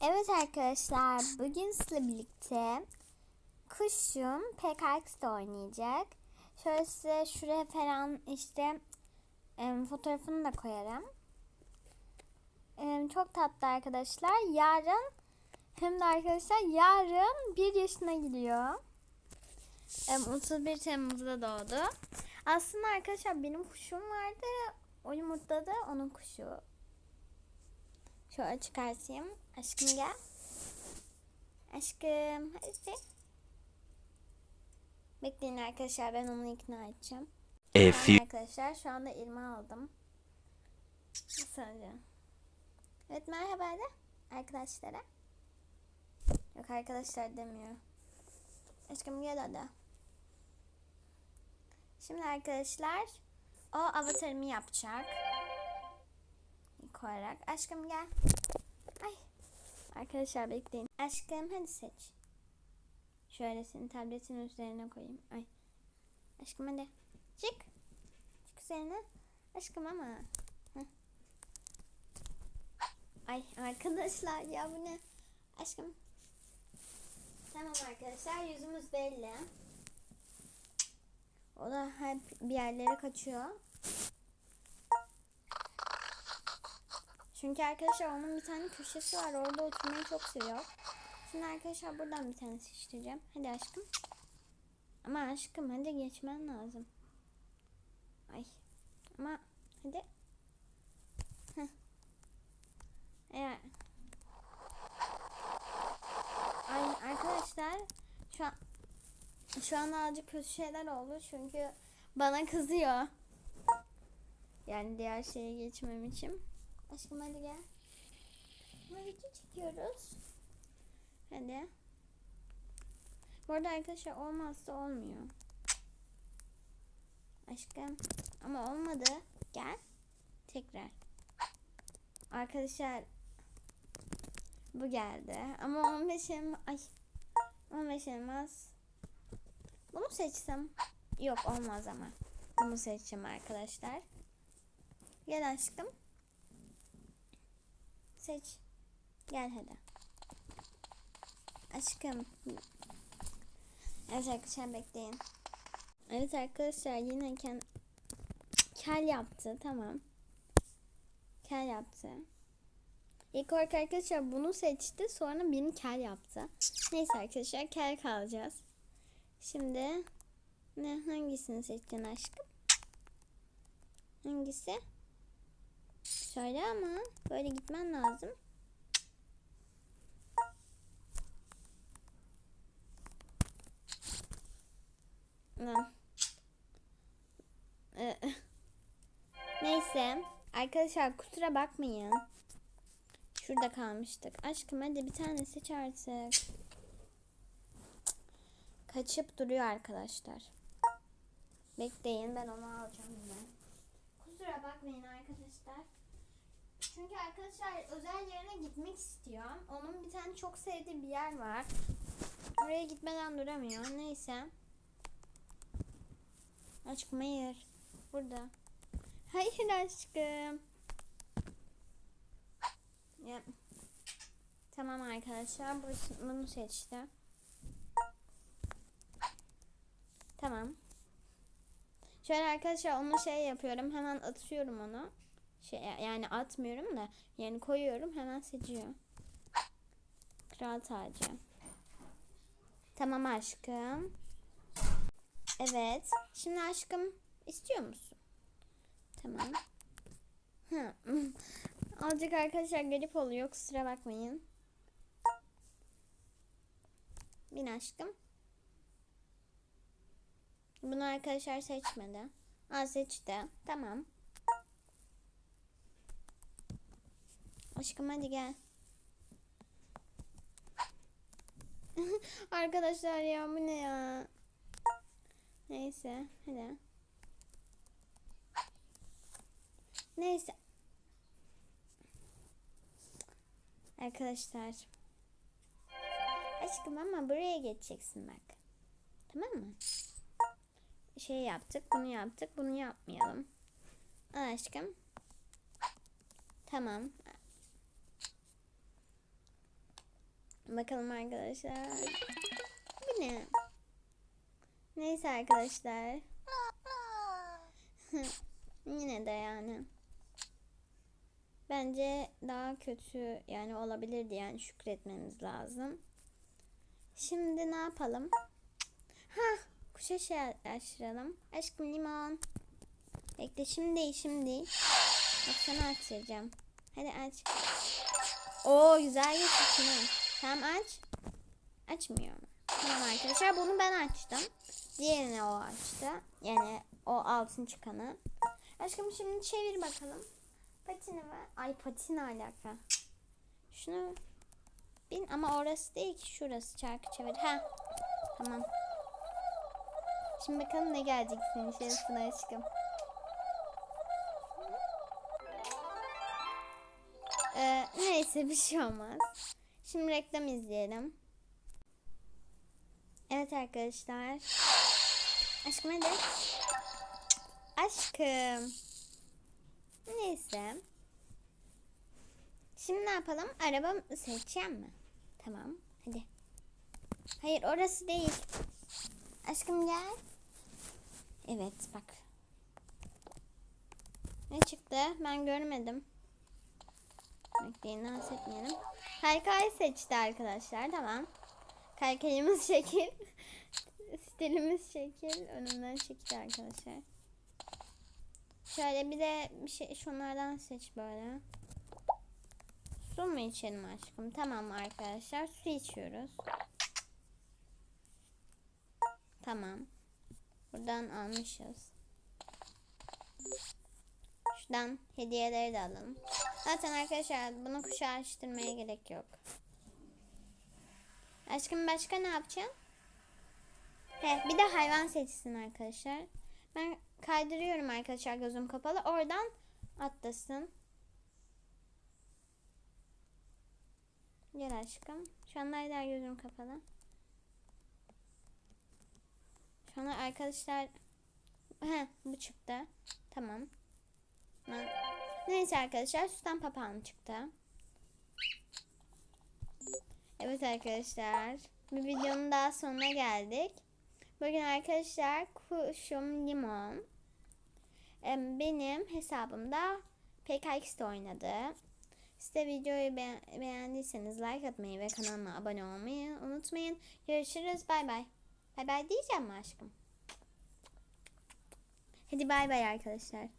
Evet arkadaşlar bugün sizle birlikte kuşum PKX'de oynayacak. Şöyle size şuraya falan işte fotoğrafını da koyarım. Çok tatlı arkadaşlar. Yarın hem de arkadaşlar yarın bir yaşına gidiyor. Em, 31 Temmuz'da doğdu. Aslında arkadaşlar benim kuşum vardı. O yumurtladı onun kuşu. Şöyle çıkartayım. Aşkım gel. Aşkım hadi. Bekleyin arkadaşlar ben onu ikna edeceğim. A Tamam few arkadaşlar şu anda elime aldım. Sadece. Evet merhaba de arkadaşlara. Yok arkadaşlar demiyor. Aşkım gel hadi. Şimdi arkadaşlar o avatarımı yapacak. Koyarak. Aşkım gel. Arkadaşlar bekleyin. Aşkım hadi seç. Şöyle senin tabletin üzerine koyayım. Ay. Aşkım hadi. Çık. Çık üzerine. Aşkım ama. Heh. Ay arkadaşlar ya bu ne? Aşkım. Tamam arkadaşlar yüzümüz belli. O da hep bir yerlere kaçıyor. Çünkü arkadaşlar onun bir tane köşesi var. Orada oturmayı çok seviyor. Şimdi arkadaşlar buradan bir tane seçtireceğim. Hadi aşkım. Ama aşkım hadi geçmen lazım. Ay. Ama hadi. Heh. Eğer... Ay arkadaşlar şu an şu an azıcık kötü şeyler oldu çünkü bana kızıyor. Yani diğer şeye geçmem için. Aşkım hadi gel. Ama video çekiyoruz. Hadi. Bu arada arkadaşlar olmazsa olmuyor. Aşkım. Ama olmadı. Gel. Tekrar. Arkadaşlar bu geldi. Ama 15 elma ay 15 elmas. Bunu seçsem yok olmaz ama. Bunu seçeceğim arkadaşlar. Gel aşkım. Seç. Gel hadi. Aşkım. Evet arkadaşlar bekleyin. Evet arkadaşlar yine ken kel yaptı. Tamam. Kel yaptı. İlk olarak arkadaşlar bunu seçti. Sonra beni kel yaptı. Neyse arkadaşlar kel kalacağız. Şimdi ne hangisini seçeceksin aşkım? Hangisi? Söyle ama böyle gitmen lazım. Ee, Neyse. Arkadaşlar kusura bakmayın. Şurada kalmıştık. Aşkım hadi bir tane seç artık. Kaçıp duruyor arkadaşlar. Bekleyin ben onu alacağım yine. Kusura bakmayın arkadaşlar. Çünkü arkadaşlar özel yerine gitmek istiyor. Onun bir tane çok sevdiği bir yer var. Oraya gitmeden duramıyor. Neyse. Aşkım hayır. Burada. Hayır aşkım. Ya. Tamam arkadaşlar. bu- Bunu seçti. Tamam. Şöyle arkadaşlar onu şey yapıyorum. Hemen atıyorum onu. Şey yani atmıyorum da yani koyuyorum hemen seçiyor. Kral tacı. Tamam aşkım. Evet. Şimdi aşkım istiyor musun? Tamam. Azıcık arkadaşlar garip oluyor. Kusura bakmayın. Bin aşkım. Bunu arkadaşlar seçmedi. Aa seçti. Tamam. Aşkım hadi gel. arkadaşlar ya bu ne ya? Neyse hadi. Neyse. Arkadaşlar. Aşkım ama buraya geçeceksin bak. Tamam mı? Şey yaptık, bunu yaptık, bunu yapmayalım. Al aşkım. Tamam. Bakalım arkadaşlar. Bu ne? Neyse arkadaşlar. Yine de yani. Bence daha kötü yani olabilirdi yani şükretmemiz lazım. Şimdi ne yapalım? Ha, kuşa şey açtıralım. Aşkım limon. Bekle şimdi şimdi. Bak sana açacağım. Hadi aç. Oo güzel geçti Tamam aç. Açmıyor mu? Tamam arkadaşlar bunu ben açtım. Diğerini o açtı. Yani o altın çıkanı. Aşkım şimdi çevir bakalım. Patini ver. Ay patin alaka. Şunu bin ama orası değil ki şurası çarkı çevir. Ha. Tamam. Şimdi bakalım ne gelecek senin içerisine aşkım. Ee, neyse bir şey olmaz. Şimdi reklam izleyelim. Evet arkadaşlar. Aşkım hadi. Aşkım. Neyse. Şimdi ne yapalım? Araba seçeceğim mi? Tamam. Hadi. Hayır orası değil. Aşkım gel. Evet bak. Ne çıktı? Ben görmedim. Bekleyin dans etmeyelim. Kaykay seçti arkadaşlar. Tamam. Kaykayımız şekil. Stilimiz şekil. Önümden şekil arkadaşlar. Şöyle bir de bir şey şunlardan seç böyle. Su mu içelim aşkım? Tamam arkadaşlar. Su içiyoruz. Tamam. Buradan almışız. Şuradan hediyeleri de alalım. Zaten arkadaşlar bunu kuşa açtırmaya gerek yok. Aşkım başka ne yapacaksın? He, bir de hayvan seçsin arkadaşlar. Ben kaydırıyorum arkadaşlar gözüm kapalı. Oradan atlasın. Gel aşkım. Şu anda hala gözüm kapalı. Şu anda arkadaşlar He, bu çıktı. Tamam. Ben... Neyse arkadaşlar süsten papağan çıktı. Evet arkadaşlar. Bir videonun daha sonuna geldik. Bugün arkadaşlar kuşum limon. Benim hesabımda PKX'de oynadı. Size videoyu be beğendiyseniz like atmayı ve kanalıma abone olmayı unutmayın. Görüşürüz. Bay bay. Bay bay diyeceğim mi aşkım? Hadi bay bay arkadaşlar.